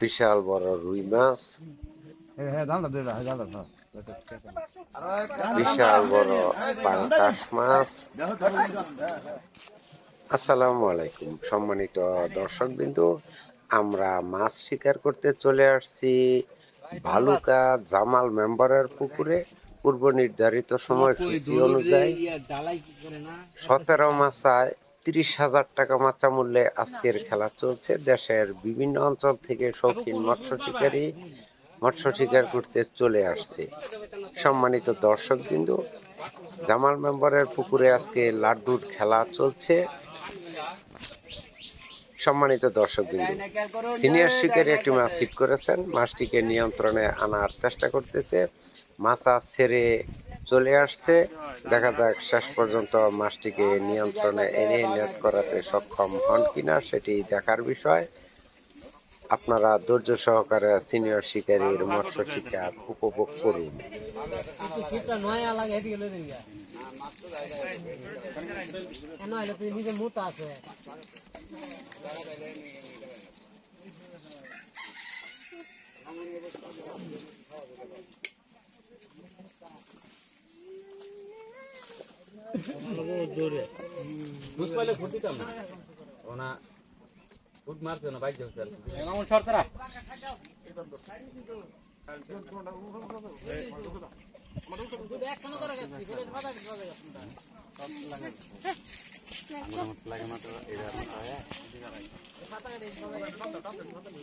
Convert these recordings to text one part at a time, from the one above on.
বিশাল বড় রুই মাছ। বিশাল বড় পাঙ্কাশ মাছ। আসসালামু আলাইকুম, সম্মানিত দর্শক বিন্দু আমরা মাছ শিকার করতে চলে আসছি ভালুকা জামাল মেম্বারের পুকুরে। পূর্ব নির্ধারিত সময়সূচি অনুযায়ী সতেরো মাসায় তিরিশ হাজার টাকা মাচা মূল্যে আজকের খেলা চলছে। দেশের বিভিন্ন অঞ্চল থেকে শৌখিন মৎস্য শিকারী মৎস্য শিকার করতে চলে আসছে। সম্মানিত দর্শক বিন্দু জামাল মেম্বারের পুকুরে আজকে লাড্ডুর খেলা চলছে। সম্মানিত দর্শক বিন্দু সিনিয়র শিকারী একটি মাছ হিট করেছেন। মাছটিকে নিয়ন্ত্রণে আনার চেষ্টা করতেছে। মাছা ছেড়ে চলে আসছে। দেখা যাক শেষ পর্যন্ত মাছটিকে নিয়ন্ত্রণে এনে নেট করাতে সক্ষম হন কিনা, সেটি দেখার বিষয়। আপনারা ধৈর্য সহকারে সিনিয়র শিকারীর মৎস্য শিকার উপভোগ করুন নয় লাগে এদিকে লই দিন কেন হলে তুই নিজে মুত আছে জোরে বুঝ পাইলে ফুট দিতাম না। ওনা ফুট মারতে না বাইক যাচ্ছে এমন শর্তরা লাগে মাত্র এটা নিজে কিন্তু মুত আছে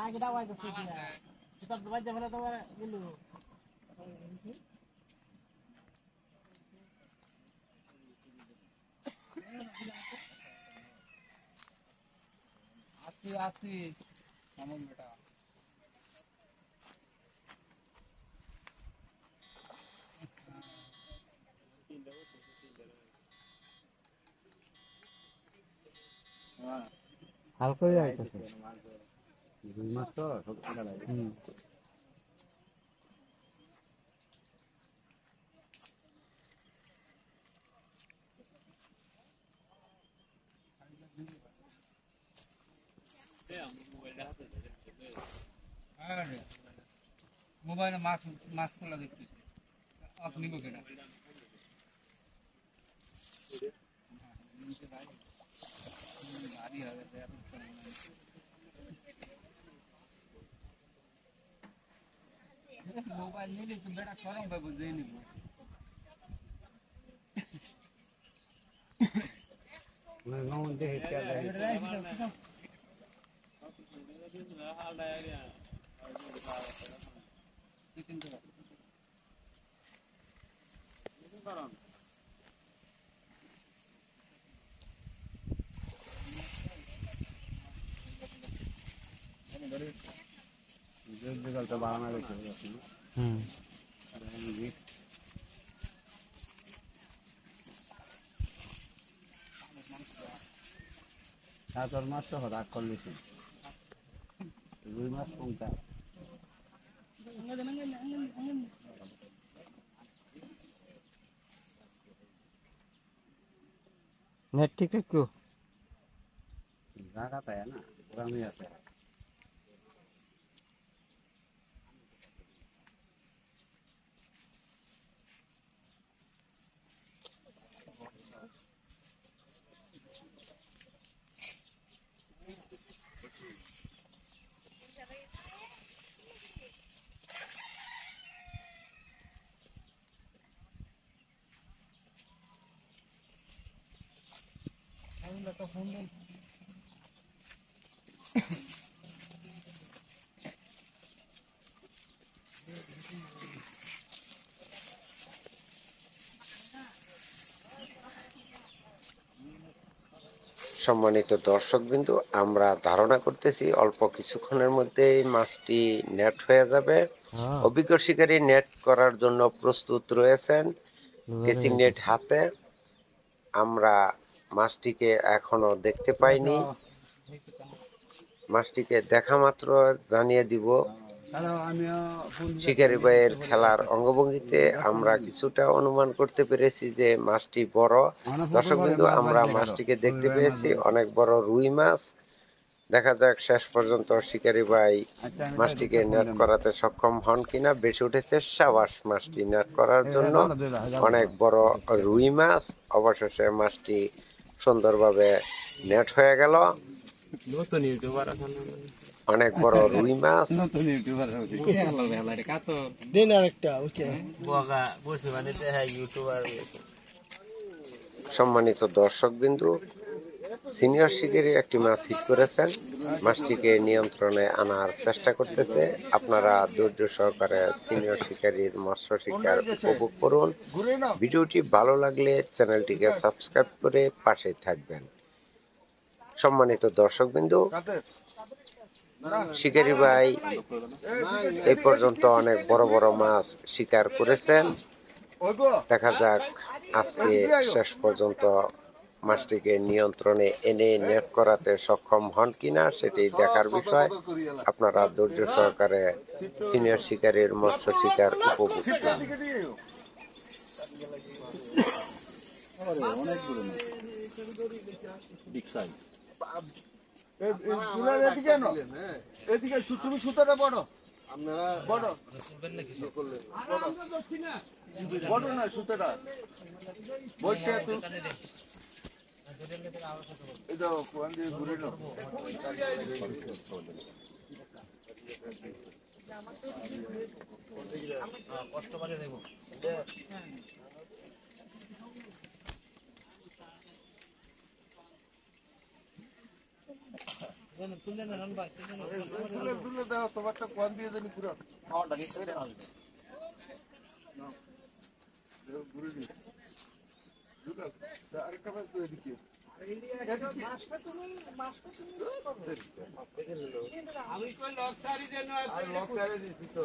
আগে দাওয়াই তো ঠিক না সেটা দবাই যাবে না তোমার বলল আসি আসি। আমন বেটা? হালকা হয়ে যাইতেছে। দুই মাস তো শক্তি লাগে মোবাইলে মাছ মাছ তোলা দেখতেছি নিব কেনা ভারী হবে মোবাইল নিলে তো বেটা সরম পাবো যে নিব নমন দেখে বাড়ানো গেছে হুম। সাতর মাস তো রাগ করলেছি। রুই মাছ কোনটা? নেট ঠিক একটু। জায়গা তাই না গ্রামে আছে সম্মানিত দর্শকবিন্দু আমরা ধারণা করতেছি অল্প কিছুক্ষণের মধ্যেই মাছটি নেট হয়ে যাবে। অভিজ্ঞ শিকারী নেট করার জন্য প্রস্তুত রয়েছেন। কেচিং নেট হাতে। আমরা মাছটিকে এখনও দেখতে পাইনি। মাছটিকে দেখা মাত্র জানিয়ে দিব। শিকারি ভাইয়ের খেলার অঙ্গভঙ্গিতে আমরা কিছুটা অনুমান করতে পেরেছি যে মাছটি বড়। দর্শক বিন্দু আমরা মাছটিকে দেখতে পেয়েছি। অনেক বড় রুই মাছ। দেখা যাক শেষ পর্যন্ত শিকারি ভাই আচ্ছা, মাছটিকে নেট করাতে সক্ষম হন কিনা। বেশি উঠেছে সাবাস মাছটি নেট করার জন্য। অনেক বড় রুই মাছ। অবশেষে মাছটি সুন্দরভাবে নেট হয়ে গেল। নতুন ইউটিউবার অনেক বড় রুই মাছ। নতুন ইউটিউবার দিন আর বগা বসে বানিতে হ্যাঁ ইউটিউবার সম্মানিত দর্শক বিন্দু সিনিয়র শিকারী একটি মাছ হিট করেছেন। মাছটিকে নিয়ন্ত্রণে আনার চেষ্টা করতেছে। আপনারা ধৈর্য সহকারে সিনিয়র শিকারীর মৎস্য শিকার উপভোগ করুন। ভিডিওটি ভালো লাগলে চ্যানেলটিকে সাবস্ক্রাইব করে পাশে থাকবেন। সম্মানিত দর্শক বিন্দু শিকারী ভাই, এই পর্যন্ত অনেক বড় বড় মাছ শিকার করেছেন। দেখা যাক আজকে শেষ পর্যন্ত মাছটিকে নিয়ন্ত্রণে এনে নেট করাতে সক্ষম হন কিনা সেটি দেখার বিষয়। আপনারা ধৈর্য সহকারে সিনিয়র শিকারীর মৎস্য শিকার উপভোগ তুমি সুতোটা বড়। বড়। বড়। না সুতোটা। বলছে তুই এটা কোন দিয়ে ঘুরে নাও। তুলে তুলে দাও তোমারটা কোন দিয়ে জানি ঘুরে ঘুরে দিই আরেকটা মাছ তো এদিকে এদিকে। আমি কই লক সারি দেন আর লক ছাড়ে দিছি তো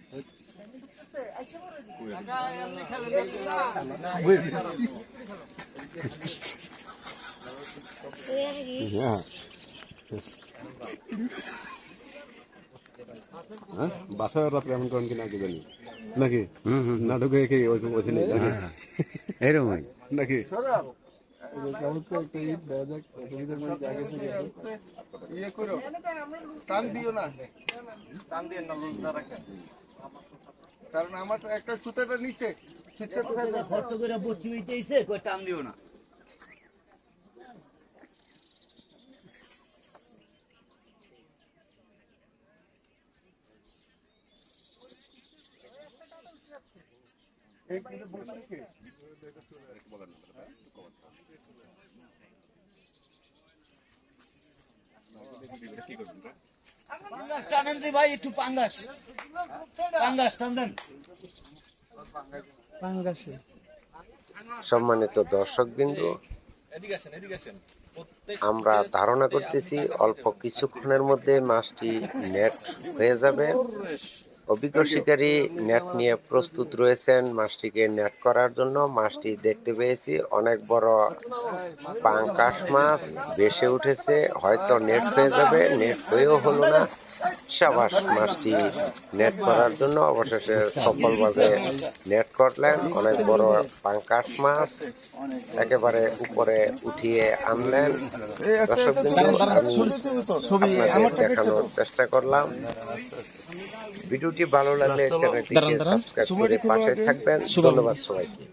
বাসায় রাত্রে এমন করেন কিনা কি জানি নাকি নাটকে কি নাকি চমৎকার একটা ঈদ দেওয়া যাক তোমাদের মধ্যে আগে থেকে ইয়ে করো টান দিও না। টান দিয়ে না রাখে। কারণ আমার একটা সুতোটা নিচে খরচ করে বসছি কই টান দিও না এই কিন্তু বসছি কে পাঙ্গাস টানেন রে ভাই একটু পাঙ্গাস। পাঙ্গাস টান পাঙ্গাসে। সম্মানিত দর্শক বিন্দু আমরা ধারণা করতেছি অল্প কিছুক্ষণের মধ্যে মাছটি নেট হয়ে যাবে। অভিজ্ঞ শিকারী নেট নিয়ে প্রস্তুত রয়েছেন মাছটিকে নেট করার জন্য। মাছটি দেখতে পেয়েছি অনেক বড় পাঙ্কাশ মাছ ভেসে উঠেছে হয়তো নেট হয়ে যাবে নেট হয়েও হলো না। সাবাস মাছটি নেট করার জন্য অবশেষে সফলভাবে নেট করলেন। অনেক বড় পাঙ্কাশ মাছ একেবারে উপরে উঠিয়ে আনলেন। দর্শক আমি আপনাদের দেখানোর চেষ্টা করলাম। ভিডিওটি ভালো লাগলে চ্যানেলটিকে সাবস্ক্রাইব করে পাশে থাকবেন। ধন্যবাদ সবাইকে।